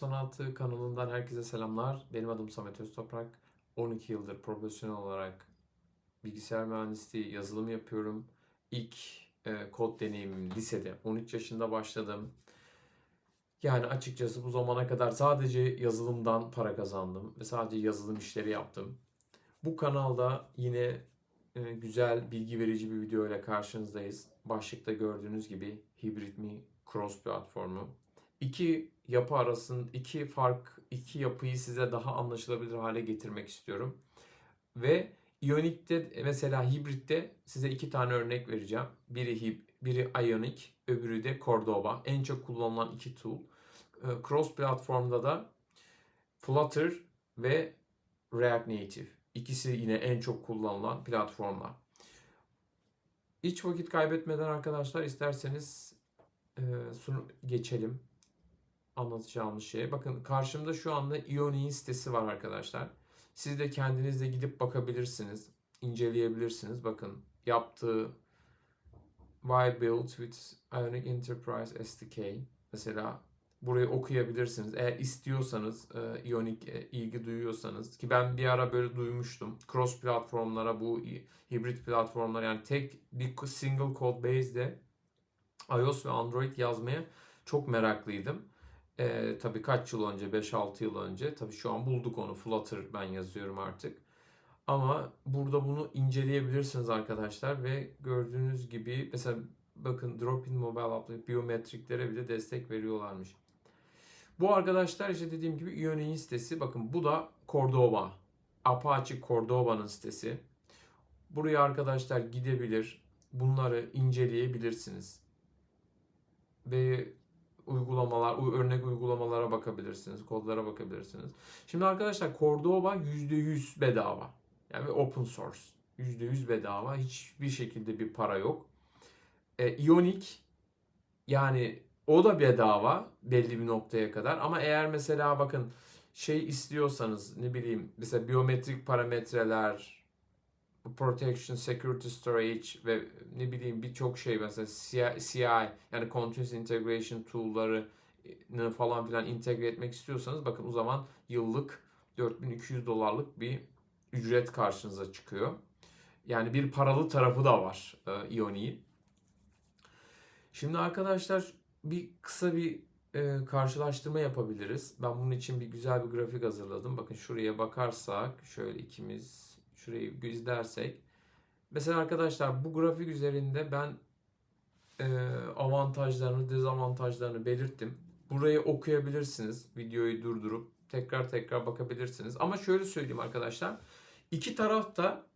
Sanatı kanalından herkese selamlar. Benim adım Samet Öztoprak. 12 yıldır profesyonel olarak bilgisayar mühendisliği, yazılım yapıyorum. İlk e, kod deneyimim lisede 13 yaşında başladım. Yani açıkçası bu zamana kadar sadece yazılımdan para kazandım ve sadece yazılım işleri yaptım. Bu kanalda yine e, güzel, bilgi verici bir video ile karşınızdayız. Başlıkta gördüğünüz gibi hibrit mi, cross platformu. İki yapı arasında iki fark, iki yapıyı size daha anlaşılabilir hale getirmek istiyorum. Ve Ionic'te mesela hibritte size iki tane örnek vereceğim. Biri hib, biri Ionic, öbürü de Cordova. En çok kullanılan iki tool. Ee, Cross platformda da Flutter ve React Native. İkisi yine en çok kullanılan platformlar. Hiç vakit kaybetmeden arkadaşlar isterseniz e, sunu geçelim anlatacağımız şeye. Bakın karşımda şu anda Ionic'in sitesi var arkadaşlar. Siz de kendiniz de gidip bakabilirsiniz, inceleyebilirsiniz. Bakın yaptığı Why Build with Ionic Enterprise SDK mesela burayı okuyabilirsiniz. Eğer istiyorsanız, e, Ionic e, ilgi duyuyorsanız ki ben bir ara böyle duymuştum. Cross platformlara bu hibrit platformlar yani tek bir single code base'de iOS ve Android yazmaya çok meraklıydım. Ee, tabii kaç yıl önce, 5-6 yıl önce. Tabii şu an bulduk onu. Flutter ben yazıyorum artık. Ama burada bunu inceleyebilirsiniz arkadaşlar ve gördüğünüz gibi mesela bakın Drop-in Mobile Application biyometriklere bile destek veriyorlarmış. Bu arkadaşlar işte dediğim gibi Ionic'in sitesi. Bakın bu da Cordova. Apache Cordova'nın sitesi. Buraya arkadaşlar gidebilir. Bunları inceleyebilirsiniz. Ve uygulamalar, örnek uygulamalara bakabilirsiniz, kodlara bakabilirsiniz. Şimdi arkadaşlar Cordova %100 bedava. Yani open source. %100 bedava. Hiçbir şekilde bir para yok. E, Ionic yani o da bedava belli bir noktaya kadar ama eğer mesela bakın şey istiyorsanız ne bileyim mesela biyometrik parametreler protection, security storage ve ne bileyim birçok şey mesela CI yani continuous integration tool'ları falan filan entegre etmek istiyorsanız bakın o zaman yıllık 4200 dolarlık bir ücret karşınıza çıkıyor. Yani bir paralı tarafı da var e, Ionic'in. Şimdi arkadaşlar bir kısa bir e, karşılaştırma yapabiliriz. Ben bunun için bir güzel bir grafik hazırladım. Bakın şuraya bakarsak şöyle ikimiz şurayı izlersek. Mesela arkadaşlar bu grafik üzerinde ben e, avantajlarını, dezavantajlarını belirttim. Burayı okuyabilirsiniz. Videoyu durdurup tekrar tekrar bakabilirsiniz. Ama şöyle söyleyeyim arkadaşlar. İki taraf da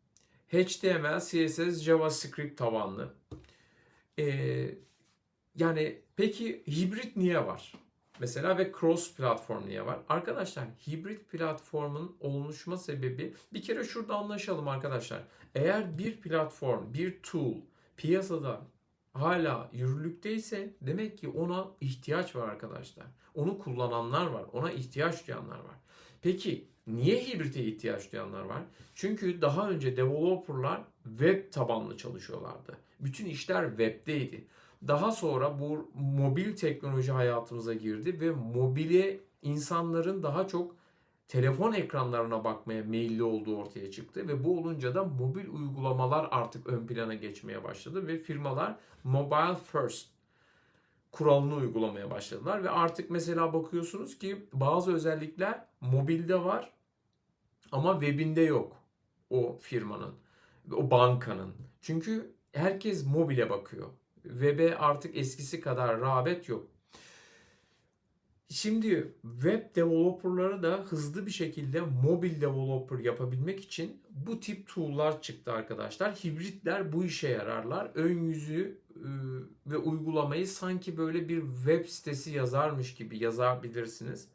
HTML, CSS, JavaScript tabanlı. Ee, yani peki hibrit niye var? Mesela ve cross platform niye var? Arkadaşlar hibrit platformun oluşma sebebi bir kere şurada anlaşalım arkadaşlar. Eğer bir platform, bir tool piyasada hala yürürlükteyse demek ki ona ihtiyaç var arkadaşlar. Onu kullananlar var, ona ihtiyaç duyanlar var. Peki niye hibrite ihtiyaç duyanlar var? Çünkü daha önce developerlar web tabanlı çalışıyorlardı. Bütün işler webdeydi. Daha sonra bu mobil teknoloji hayatımıza girdi ve mobile insanların daha çok telefon ekranlarına bakmaya meyilli olduğu ortaya çıktı ve bu olunca da mobil uygulamalar artık ön plana geçmeye başladı ve firmalar mobile first kuralını uygulamaya başladılar ve artık mesela bakıyorsunuz ki bazı özellikler mobilde var ama webinde yok o firmanın, o bankanın. Çünkü herkes mobile bakıyor. Web'e artık eskisi kadar rağbet yok. Şimdi web developerları da hızlı bir şekilde mobil developer yapabilmek için bu tip tool'lar çıktı arkadaşlar. Hibritler bu işe yararlar. Ön yüzü ıı, ve uygulamayı sanki böyle bir web sitesi yazarmış gibi yazabilirsiniz.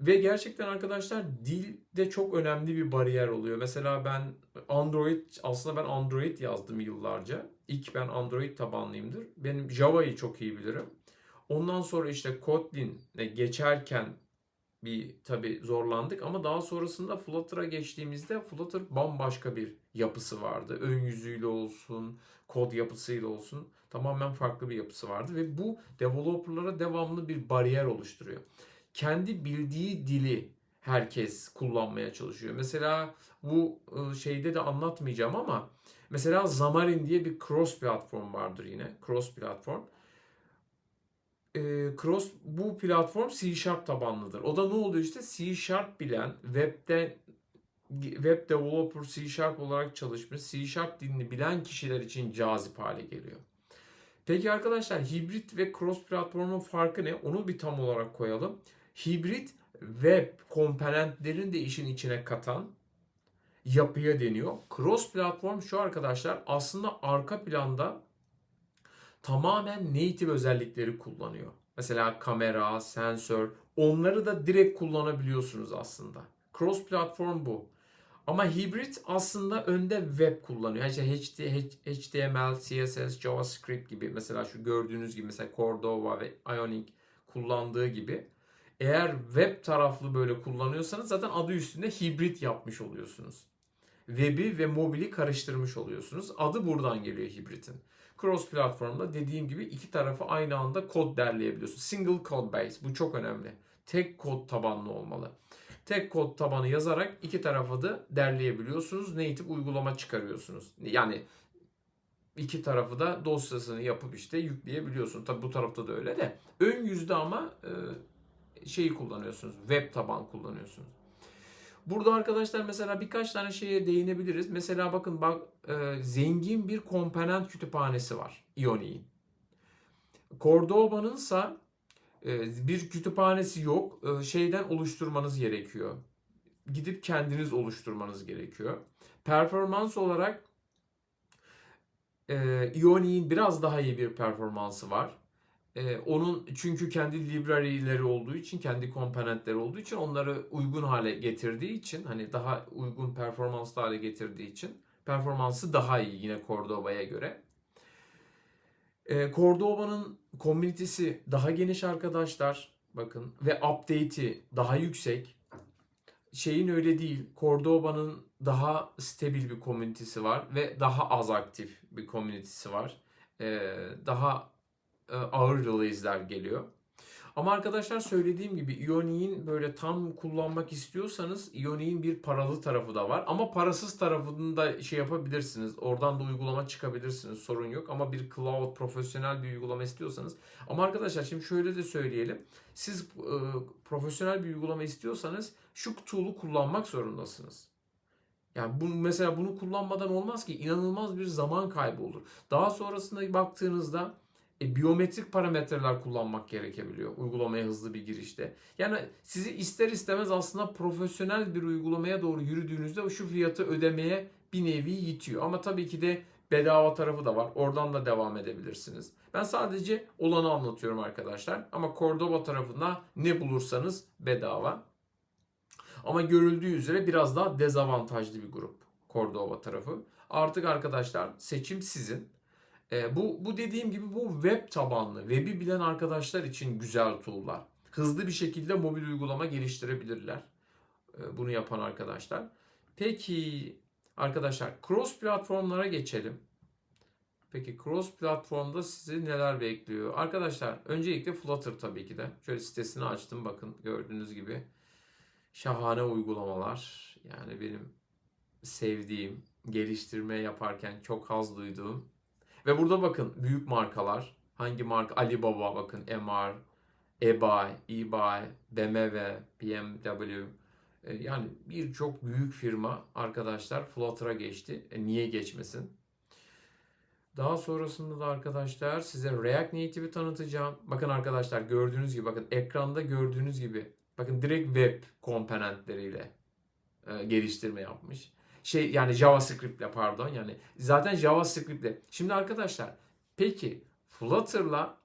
Ve gerçekten arkadaşlar dil de çok önemli bir bariyer oluyor. Mesela ben Android aslında ben Android yazdım yıllarca. İlk ben Android tabanlıyımdır. Benim Java'yı çok iyi bilirim. Ondan sonra işte Kotlin'e geçerken bir tabi zorlandık ama daha sonrasında Flutter'a geçtiğimizde Flutter bambaşka bir yapısı vardı. Ön yüzüyle olsun, kod yapısıyla olsun tamamen farklı bir yapısı vardı ve bu developerlara devamlı bir bariyer oluşturuyor. kendi bildiği dili herkes kullanmaya çalışıyor. Mesela bu e, şeyde de anlatmayacağım ama mesela Xamarin diye bir cross platform vardır yine. Cross platform. E, cross bu platform C Sharp tabanlıdır. O da ne oluyor işte C Sharp bilen webde web developer C Sharp olarak çalışmış, C Sharp dilini bilen kişiler için cazip hale geliyor. Peki arkadaşlar hibrit ve cross platformun farkı ne? Onu bir tam olarak koyalım. Hibrit web komponentlerini de işin içine katan yapıya deniyor. Cross platform şu arkadaşlar aslında arka planda tamamen native özellikleri kullanıyor. Mesela kamera, sensör onları da direkt kullanabiliyorsunuz aslında. Cross platform bu. Ama hibrit aslında önde web kullanıyor. İşte HTML, CSS, JavaScript gibi mesela şu gördüğünüz gibi mesela Cordova ve Ionic kullandığı gibi. Eğer web taraflı böyle kullanıyorsanız zaten adı üstünde hibrit yapmış oluyorsunuz. Web'i ve mobili karıştırmış oluyorsunuz. Adı buradan geliyor hibritin. Cross platformda dediğim gibi iki tarafı aynı anda kod derleyebiliyorsunuz. Single code base bu çok önemli. Tek kod tabanlı olmalı. Tek kod tabanı yazarak iki tarafı da derleyebiliyorsunuz. Native uygulama çıkarıyorsunuz. Yani iki tarafı da dosyasını yapıp işte yükleyebiliyorsunuz. Tabi bu tarafta da öyle de. Ön yüzde ama şeyi kullanıyorsunuz. Web taban kullanıyorsunuz. Burada arkadaşlar mesela birkaç tane şeye değinebiliriz. Mesela bakın bak e, zengin bir komponent kütüphanesi var Ioni'nin. Cordoba'nın ise bir kütüphanesi yok. E, şeyden oluşturmanız gerekiyor. Gidip kendiniz oluşturmanız gerekiyor. Performans olarak e, Ioni'nin biraz daha iyi bir performansı var. Ee, onun çünkü kendi library'leri olduğu için, kendi komponentleri olduğu için onları uygun hale getirdiği için hani daha uygun performanslı hale getirdiği için performansı daha iyi yine Cordoba'ya göre. Ee, Cordoba'nın komünitesi daha geniş arkadaşlar. Bakın ve update'i daha yüksek. Şeyin öyle değil. Cordoba'nın daha stabil bir komünitesi var ve daha az aktif bir komünitesi var. Ee, daha e, ağır release'ler geliyor. Ama arkadaşlar söylediğim gibi Ioni'nin böyle tam kullanmak istiyorsanız Ioni'nin bir paralı tarafı da var. Ama parasız tarafını da şey yapabilirsiniz. Oradan da uygulama çıkabilirsiniz. Sorun yok. Ama bir cloud profesyonel bir uygulama istiyorsanız. Ama arkadaşlar şimdi şöyle de söyleyelim. Siz e, profesyonel bir uygulama istiyorsanız şu tool'u kullanmak zorundasınız. Yani bu mesela bunu kullanmadan olmaz ki inanılmaz bir zaman kaybı olur. Daha sonrasında baktığınızda e, biyometrik parametreler kullanmak gerekebiliyor uygulamaya hızlı bir girişte. Yani sizi ister istemez aslında profesyonel bir uygulamaya doğru yürüdüğünüzde şu fiyatı ödemeye bir nevi yitiyor. Ama tabii ki de bedava tarafı da var. Oradan da devam edebilirsiniz. Ben sadece olanı anlatıyorum arkadaşlar. Ama Cordoba tarafında ne bulursanız bedava. Ama görüldüğü üzere biraz daha dezavantajlı bir grup Cordoba tarafı. Artık arkadaşlar seçim sizin. E, bu, bu dediğim gibi bu web tabanlı, web'i bilen arkadaşlar için güzel tool'lar. Hızlı bir şekilde mobil uygulama geliştirebilirler. E, bunu yapan arkadaşlar. Peki arkadaşlar cross platformlara geçelim. Peki cross platformda sizi neler bekliyor? Arkadaşlar öncelikle Flutter tabii ki de. Şöyle sitesini açtım bakın gördüğünüz gibi. Şahane uygulamalar. Yani benim sevdiğim, geliştirme yaparken çok haz duyduğum ve burada bakın büyük markalar. Hangi marka? Alibaba bakın MR, eBay, eBay, BMW, BMW. E, yani birçok büyük firma arkadaşlar Flutter'a geçti. E, niye geçmesin? Daha sonrasında da arkadaşlar size React Native'i tanıtacağım. Bakın arkadaşlar gördüğünüz gibi bakın ekranda gördüğünüz gibi bakın direkt web komponentleriyle e, geliştirme yapmış şey yani JavaScript'le pardon yani zaten JavaScript'le. Şimdi arkadaşlar peki Flutter'la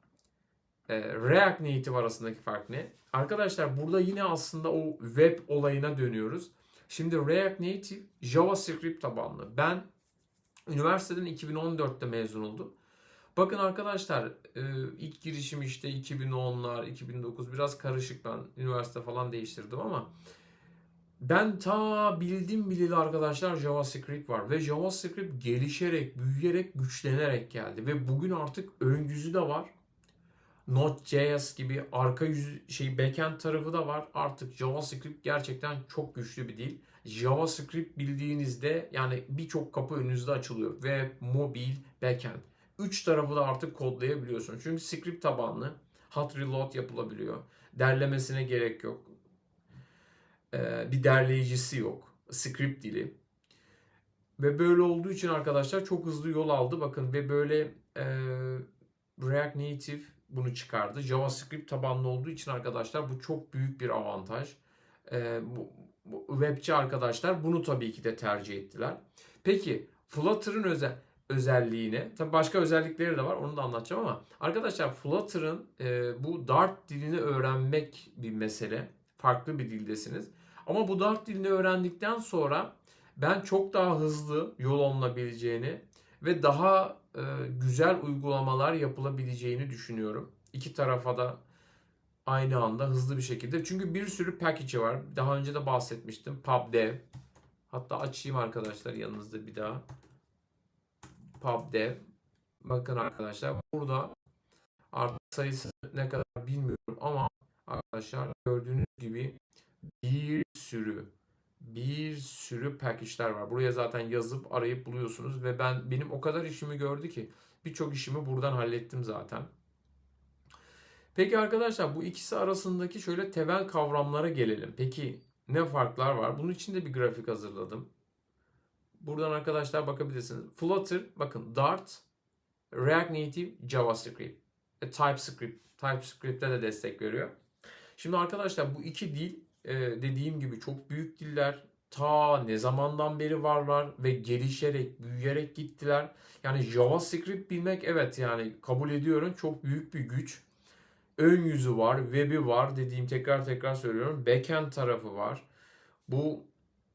e, React Native arasındaki fark ne? Arkadaşlar burada yine aslında o web olayına dönüyoruz. Şimdi React Native JavaScript tabanlı. Ben üniversiteden 2014'te mezun oldum. Bakın arkadaşlar e, ilk girişim işte 2010'lar, 2009 biraz karışık ben üniversite falan değiştirdim ama ben ta bildim bileli arkadaşlar JavaScript var ve JavaScript gelişerek, büyüyerek, güçlenerek geldi ve bugün artık ön yüzü de var. Node.js gibi arka yüz şey backend tarafı da var. Artık JavaScript gerçekten çok güçlü bir dil. JavaScript bildiğinizde yani birçok kapı önünüzde açılıyor. Web, mobil, backend. Üç tarafı da artık kodlayabiliyorsunuz. Çünkü script tabanlı hot reload yapılabiliyor. Derlemesine gerek yok. Ee, bir derleyicisi yok. Script dili. Ve böyle olduğu için arkadaşlar çok hızlı yol aldı. Bakın ve böyle e, React Native bunu çıkardı. JavaScript tabanlı olduğu için arkadaşlar bu çok büyük bir avantaj. E, bu, bu webci arkadaşlar bunu tabii ki de tercih ettiler. Peki Flutter'ın özel özelliğine, tabii başka özellikleri de var onu da anlatacağım ama arkadaşlar Flutter'ın e, bu Dart dilini öğrenmek bir mesele. Farklı bir dildesiniz. Ama bu Dart dilini öğrendikten sonra ben çok daha hızlı yol alınabileceğini ve daha e, güzel uygulamalar yapılabileceğini düşünüyorum. İki tarafa da aynı anda hızlı bir şekilde. Çünkü bir sürü package var. Daha önce de bahsetmiştim. PubDev. Hatta açayım arkadaşlar yanınızda bir daha. PubDev. Bakın arkadaşlar burada artık sayısı ne kadar bilmiyorum ama arkadaşlar gördüğünüz gibi bir sürü bir sürü package'ler var. Buraya zaten yazıp arayıp buluyorsunuz ve ben benim o kadar işimi gördü ki birçok işimi buradan hallettim zaten. Peki arkadaşlar bu ikisi arasındaki şöyle temel kavramlara gelelim. Peki ne farklar var? Bunun için de bir grafik hazırladım. Buradan arkadaşlar bakabilirsiniz. Flutter, bakın Dart, React Native, JavaScript, e, TypeScript. TypeScript'e de destek veriyor. Şimdi arkadaşlar bu iki dil e, dediğim gibi çok büyük diller. Ta ne zamandan beri varlar ve gelişerek, büyüyerek gittiler. Yani JavaScript bilmek evet yani kabul ediyorum çok büyük bir güç. Ön yüzü var, web'i var dediğim tekrar tekrar söylüyorum. Backend tarafı var. Bu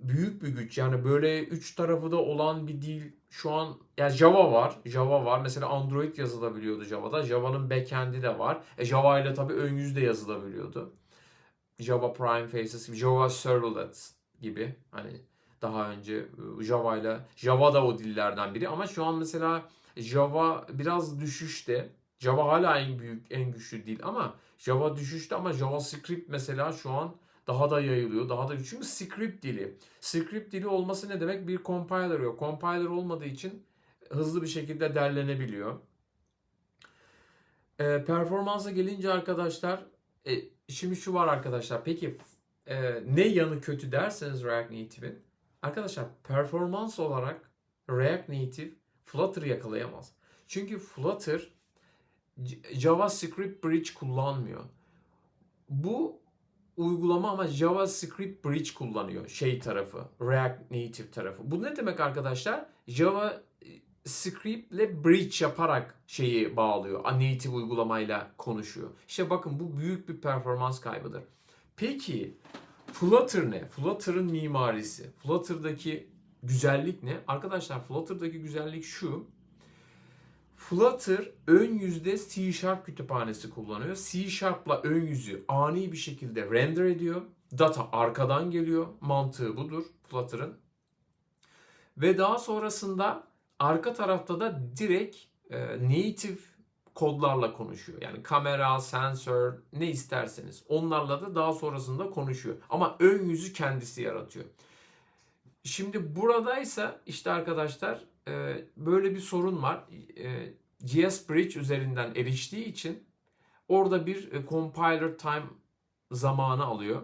büyük bir güç. Yani böyle üç tarafı da olan bir dil şu an yani Java var. Java var. Mesela Android yazılabiliyordu Java'da. Java'nın backend'i de var. E Java ile tabii ön yüz de yazılabiliyordu. Java Prime Faces, Java Servlets gibi hani daha önce Java ile Java da o dillerden biri ama şu an mesela Java biraz düşüşte. Java hala en büyük, en güçlü dil ama Java düşüşte ama JavaScript mesela şu an daha da yayılıyor. Daha da çünkü script dili. Script dili olması ne demek? Bir compiler yok. Compiler olmadığı için hızlı bir şekilde derlenebiliyor. E, performansa gelince arkadaşlar e, şimdi şu var arkadaşlar. Peki e, ne yanı kötü derseniz React Native'in arkadaşlar performans olarak React Native Flutter yakalayamaz. Çünkü Flutter JavaScript Bridge kullanmıyor. Bu uygulama ama JavaScript Bridge kullanıyor şey tarafı, React Native tarafı. Bu ne demek arkadaşlar? Java script ile bridge yaparak şeyi bağlıyor. Native uygulamayla konuşuyor. İşte bakın bu büyük bir performans kaybıdır. Peki Flutter ne? Flutter'ın mimarisi. Flutter'daki güzellik ne? Arkadaşlar Flutter'daki güzellik şu. Flutter ön yüzde C Sharp kütüphanesi kullanıyor. C Sharp'la ön yüzü ani bir şekilde render ediyor. Data arkadan geliyor. Mantığı budur Flutter'ın. Ve daha sonrasında arka tarafta da direkt e, native kodlarla konuşuyor. Yani kamera, sensör ne isterseniz onlarla da daha sonrasında konuşuyor. Ama ön yüzü kendisi yaratıyor. Şimdi buradaysa işte arkadaşlar e, böyle bir sorun var. E, GS Bridge üzerinden eriştiği için orada bir e, compiler time zamanı alıyor.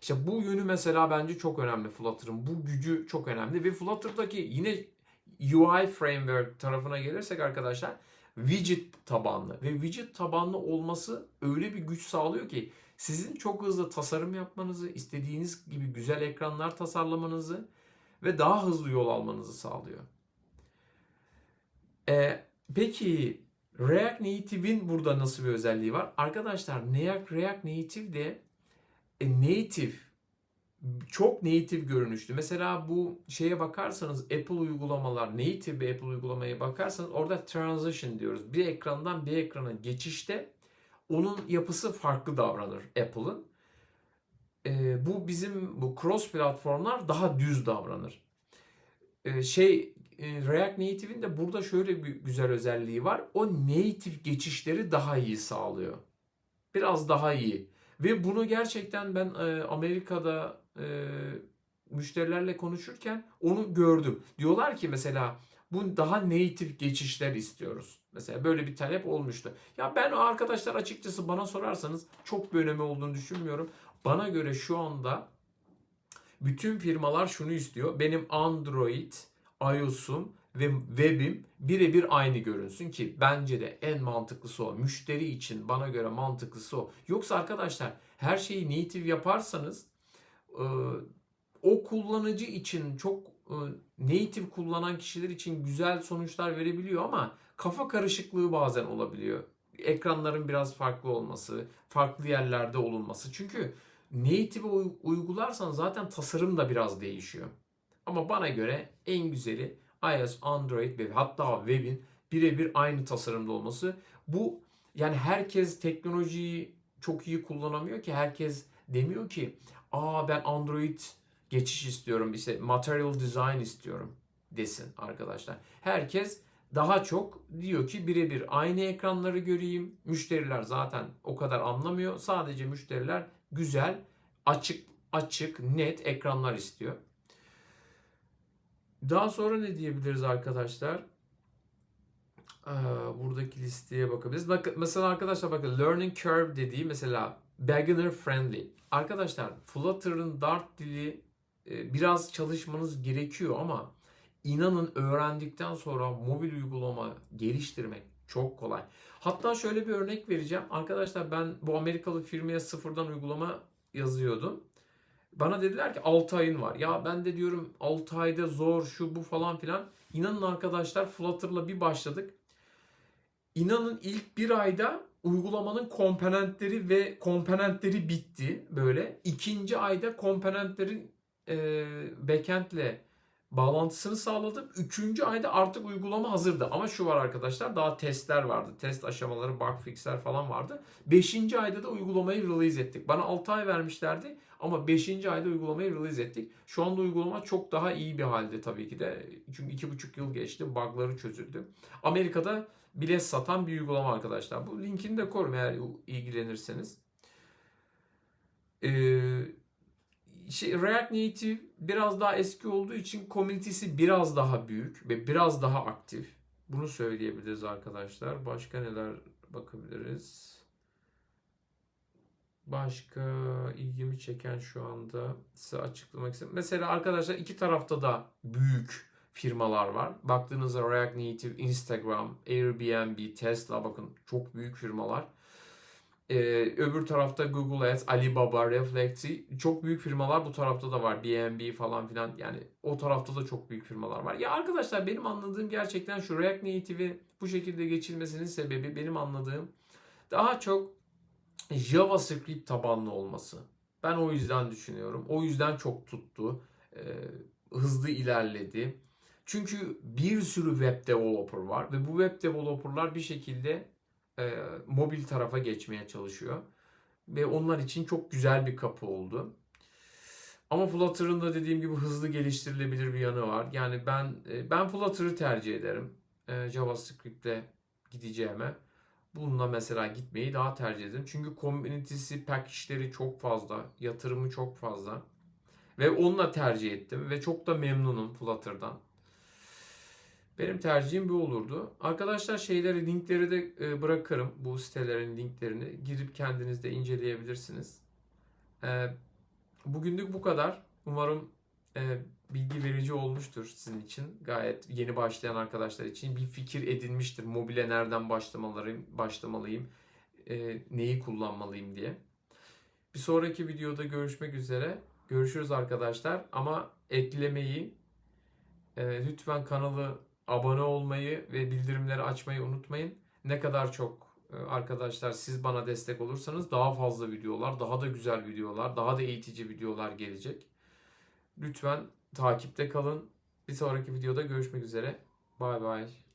İşte bu yönü mesela bence çok önemli Flutter'ın. Bu gücü çok önemli ve Flutter'daki yine UI framework tarafına gelirsek arkadaşlar widget tabanlı ve widget tabanlı olması öyle bir güç sağlıyor ki sizin çok hızlı tasarım yapmanızı, istediğiniz gibi güzel ekranlar tasarlamanızı ve daha hızlı yol almanızı sağlıyor. Ee, peki React Native'in burada nasıl bir özelliği var? Arkadaşlar React Native de e, native çok native görünüşlü. Mesela bu şeye bakarsanız Apple uygulamalar, native bir Apple uygulamaya bakarsanız orada transition diyoruz. Bir ekrandan bir ekrana geçişte onun yapısı farklı davranır Apple'ın. Ee, bu bizim bu cross platformlar daha düz davranır. Ee, şey e, React Native'in de burada şöyle bir güzel özelliği var. O native geçişleri daha iyi sağlıyor. Biraz daha iyi. Ve bunu gerçekten ben e, Amerika'da e, müşterilerle konuşurken onu gördüm. Diyorlar ki mesela bu daha native geçişler istiyoruz. Mesela böyle bir talep olmuştu. Ya ben o arkadaşlar açıkçası bana sorarsanız çok bir önemi olduğunu düşünmüyorum. Bana göre şu anda bütün firmalar şunu istiyor. Benim Android, iOS'um ve web'im birebir aynı görünsün ki bence de en mantıklısı o. Müşteri için bana göre mantıklısı o. Yoksa arkadaşlar her şeyi native yaparsanız o kullanıcı için çok e, native kullanan kişiler için güzel sonuçlar verebiliyor ama kafa karışıklığı bazen olabiliyor. Ekranların biraz farklı olması, farklı yerlerde olunması. Çünkü native uy- uygularsan zaten tasarım da biraz değişiyor. Ama bana göre en güzeli iOS, Android ve hatta web'in birebir aynı tasarımda olması. Bu yani herkes teknolojiyi çok iyi kullanamıyor ki herkes demiyor ki aa ben Android geçiş istiyorum işte material design istiyorum desin arkadaşlar. Herkes daha çok diyor ki birebir aynı ekranları göreyim. Müşteriler zaten o kadar anlamıyor. Sadece müşteriler güzel, açık, açık, net ekranlar istiyor. Daha sonra ne diyebiliriz arkadaşlar? Ee, buradaki listeye bakabiliriz. Bak, mesela arkadaşlar bakın learning curve dediği mesela beginner friendly. Arkadaşlar Flutter'ın Dart dili e, biraz çalışmanız gerekiyor ama inanın öğrendikten sonra mobil uygulama geliştirmek çok kolay. Hatta şöyle bir örnek vereceğim. Arkadaşlar ben bu Amerikalı firmaya sıfırdan uygulama yazıyordum. Bana dediler ki 6 ayın var. Ya ben de diyorum 6 ayda zor şu bu falan filan. İnanın arkadaşlar Flutter'la bir başladık. İnanın ilk bir ayda uygulamanın komponentleri ve komponentleri bitti böyle. İkinci ayda komponentlerin e, backend'le bağlantısını sağladım. Üçüncü ayda artık uygulama hazırdı. Ama şu var arkadaşlar daha testler vardı. Test aşamaları, bug fixler falan vardı. Beşinci ayda da uygulamayı release ettik. Bana 6 ay vermişlerdi ama 5. ayda uygulamayı release ettik. Şu anda uygulama çok daha iyi bir halde tabii ki de. Çünkü 2,5 yıl geçti. Bug'ları çözüldü. Amerika'da bilet satan bir uygulama arkadaşlar. Bu linkini de korum eğer ilgilenirseniz. Ee, şey, React Native biraz daha eski olduğu için komünitesi biraz daha büyük ve biraz daha aktif. Bunu söyleyebiliriz arkadaşlar. Başka neler bakabiliriz? Başka ilgimi çeken şu anda size açıklamak istedim. Mesela arkadaşlar iki tarafta da büyük firmalar var. Baktığınızda React Native, Instagram, Airbnb, Tesla bakın çok büyük firmalar. Ee, öbür tarafta Google Ads, Alibaba, Reflecti çok büyük firmalar bu tarafta da var. BNB falan filan yani o tarafta da çok büyük firmalar var. Ya arkadaşlar benim anladığım gerçekten şu React Native'i bu şekilde geçilmesinin sebebi benim anladığım daha çok JavaScript tabanlı olması. Ben o yüzden düşünüyorum. O yüzden çok tuttu. Ee, hızlı ilerledi. Çünkü bir sürü web developer var ve bu web developerlar bir şekilde e, mobil tarafa geçmeye çalışıyor. Ve onlar için çok güzel bir kapı oldu. Ama Flutter'ın da dediğim gibi hızlı geliştirilebilir bir yanı var. Yani ben e, ben Flutter'ı tercih ederim. E, JavaScript'le gideceğime. Bununla mesela gitmeyi daha tercih ederim. Çünkü community'si, package'leri çok fazla, yatırımı çok fazla. Ve onunla tercih ettim ve çok da memnunum Flutter'dan. Benim tercihim bu olurdu. Arkadaşlar şeyleri, linkleri de e, bırakırım. Bu sitelerin linklerini. Girip kendiniz de inceleyebilirsiniz. E, bugünlük bu kadar. Umarım e, bilgi verici olmuştur sizin için. Gayet yeni başlayan arkadaşlar için bir fikir edinmiştir. Mobile nereden başlamalıyım, başlamalıyım, neyi kullanmalıyım diye. Bir sonraki videoda görüşmek üzere. Görüşürüz arkadaşlar. Ama eklemeyi, lütfen kanalı abone olmayı ve bildirimleri açmayı unutmayın. Ne kadar çok arkadaşlar siz bana destek olursanız daha fazla videolar, daha da güzel videolar, daha da eğitici videolar gelecek. Lütfen takipte kalın. Bir sonraki videoda görüşmek üzere. Bay bay.